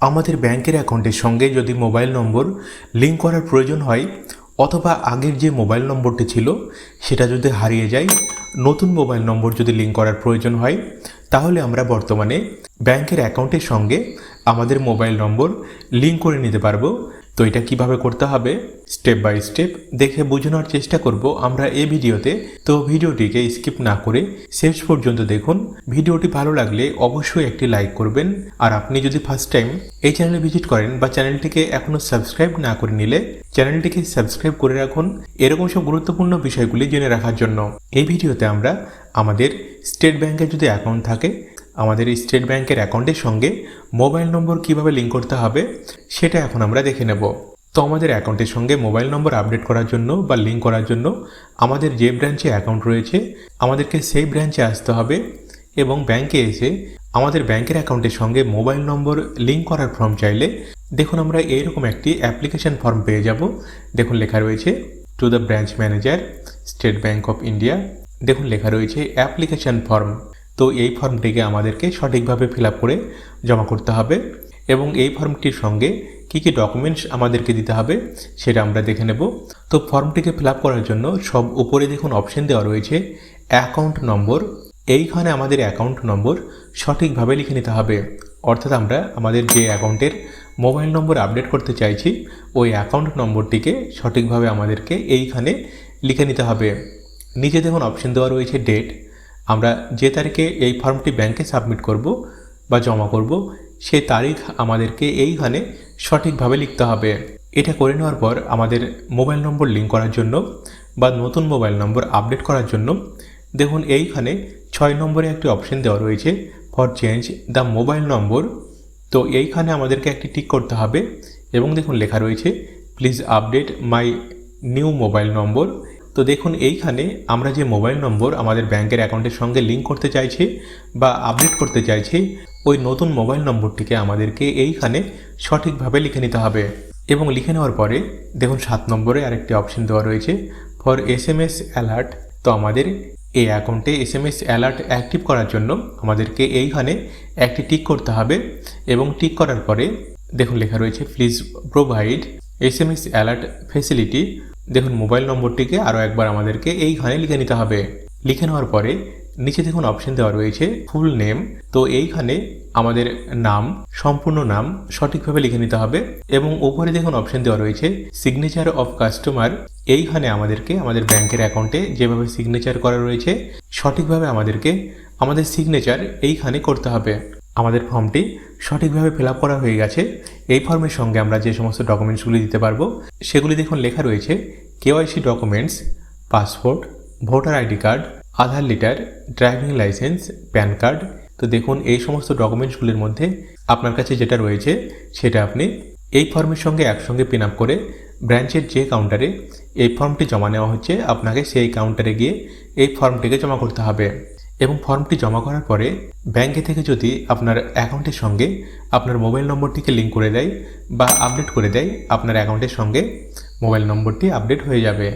আমাদের ব্যাংকের অ্যাকাউন্টের সঙ্গে যদি মোবাইল নম্বর লিঙ্ক করার প্রয়োজন হয়, অথবা আগের যে মোবাইল নম্বরটি ছিল, সেটা যদি হারিয়ে যায়, নতুন মোবাইল নম্বর যদি লিঙ্ক করার প্রয়োজন হয়, তাহলে আমরা বর্তমানে ব্যাংকের অ্যাকাউন্টের সঙ্গে আমাদের মোবাইল নম্বর লিঙ্ক করে নিতে পারব। তো এটা কীভাবে করতে হবে? স্টেপ বাই স্টেপ দেখে বোঝানোর চেষ্টা করব আমরা এই ভিডিওতে। তো ভিডিওটিকে স্কিপ না করে শেষ পর্যন্ত দেখুন। ভিডিওটি ভালো লাগলে অবশ্যই একটি লাইক করবেন। আর আপনি যদি ফার্স্ট টাইম এই চ্যানেলে ভিজিট করেন বা চ্যানেলটিকে এখনও সাবস্ক্রাইব না করে নিলে চ্যানেলটিকে সাবস্ক্রাইব করে রাখুন। এরকম সব গুরুত্বপূর্ণ বিষয়গুলি জেনে রাখার জন্য। এই ভিডিওতে আমরা আমাদের স্টেট ব্যাংকের যদি অ্যাকাউন্ট থাকে আমাদের স্টেট ব্যাংকের অ্যাকাউন্টের সঙ্গে মোবাইল নম্বর কীভাবে লিঙ্ক করতে হবে, সেটা এখন আমরা দেখে নেব। তো আমাদের অ্যাকাউন্টের সঙ্গে মোবাইল নম্বর আপডেট করার জন্য বা লিঙ্ক করার জন্য আমাদের যে ব্রাঞ্চে অ্যাকাউন্ট রয়েছে, আমাদেরকে সেই ব্রাঞ্চে আসতে হবে এবং ব্যাংকে এসে আমাদের ব্যাংকের অ্যাকাউন্টের সঙ্গে মোবাইল নম্বর লিঙ্ক করার ফর্ম চাইলে দেখুন আমরা এইরকম একটি অ্যাপ্লিকেশন ফর্ম পেয়ে যাব। দেখুন লেখা রয়েছে to the branch manager State Bank of India দেখুন লেখা রয়েছে অ্যাপ্লিকেশন ফর্ম তো এই ফর্মটিকে আমাদেরকে সঠিকভাবে ফিল করে জমা করতে হবে এবং এই ফর্মটির সঙ্গে কী কী ডকুমেন্টস আমাদেরকে দিতে হবে সেটা আমরা দেখে নেব। তো ফর্মটিকে ফিল করার জন্য সব উপরে দেখুন অপশন দেওয়া রয়েছে অ্যাকাউন্ট নম্বর। এইখানে আমাদের অ্যাকাউন্ট নম্বর সঠিকভাবে লিখে নিতে হবে। অর্থাৎ আমরা আমাদের যে অ্যাকাউন্টের মোবাইল নম্বর আপডেট করতে চাইছি, ওই অ্যাকাউন্ট নম্বরটিকে সঠিকভাবে আমাদেরকে এইখানে লিখে নিতে হবে। নিচে দেখুন অপশন দেওয়া রয়েছে ডেট। আমরা যে তারিখে এই ফর্মটি ব্যাংকে সাবমিট করব বা জমা করব সেই তারিখ আমাদেরকে এইখানে সঠিকভাবে লিখতে হবে। এটা করে নেওয়ার পর আমাদের মোবাইল নম্বর লিঙ্ক করার জন্য বা নতুন মোবাইল নম্বর আপডেট করার জন্য দেখুন এইখানে ছয় নম্বরে একটি অপশন দেওয়া রয়েছে for change the mobile number. তো এইখানে আমাদেরকে একটি টিক করতে হবে এবং দেখুন লেখা রয়েছে, please update my new mobile number. তো দেখুন, এইখানে আমরা যে মোবাইল নম্বর আমাদের ব্যাংকের অ্যাকাউন্টের সঙ্গে লিঙ্ক করতে চাইছি বা আপডেট করতে চাইছি, ওই নতুন মোবাইল নম্বরটিকে আমাদেরকে এইখানে সঠিকভাবে লিখে নিতে হবে। এবং লিখে নেওয়ার পরে দেখুন, সাত নম্বরে আরেকটি অপশন দেওয়া রয়েছে, for S M S alert. তো আমাদের এই অ্যাকাউন্টে S M S alert active করার জন্য আমাদেরকে এইখানে একটি টিক করতে হবে এবং টিক করার পরে দেখুন, লেখা রয়েছে, please provide S M S alert facility দেখুন, মোবাইল নম্বরটিকে আরও একবার আমাদেরকে এইখানে লিখে নিতে হবে। লিখে নেওয়ার পরে নিচে দেখুন অপশন দেওয়া রয়েছে ফুল নেম তো এইখানে আমাদের নাম, সম্পূর্ণ নাম সঠিকভাবে লিখে নিতে হবে এবং উপরে দেখুন অপশন দেওয়া রয়েছে সিগনেচার অফ কাস্টমার এইখানে আমাদেরকে আমাদের ব্যাংকের অ্যাকাউন্টে যেভাবে সিগনেচার করা রয়েছে, সঠিকভাবে আমাদেরকে আমাদের সিগনেচার এইখানে করতে হবে। আমাদের ফর্মটি সঠিকভাবে ফিল করা হয়ে গেছে। এই ফর্মের সঙ্গে আমরা যে সমস্ত ডকুমেন্টসগুলি দিতে পারব, সেগুলি দেখুন লেখা রয়েছে KYC documents, passport, voter ID card, Aadhaar letter, driving licence, PAN card. তো দেখুন, এই সমস্ত ডকুমেন্টসগুলির মধ্যে আপনার কাছে যেটা রয়েছে, সেটা আপনি এই ফর্মের সঙ্গে একসঙ্গে পিন আপ করে ব্রাঞ্চের যে কাউন্টারে এই ফর্মটি জমা নেওয়া হচ্ছে, আপনাকে সেই কাউন্টারে গিয়ে এই ফর্মটিকে জমা করতে হবে। এবং ফর্মটি জমা করার পরে ব্যাংকে থেকে যদি আপনার অ্যাকাউন্টের সঙ্গে আপনার মোবাইল নম্বরটিকে লিঙ্ক করে দেয় বা আপডেট করে দেয়, আপনার অ্যাকাউন্টের সঙ্গে মোবাইল নম্বরটি আপডেট হয়ে যাবে।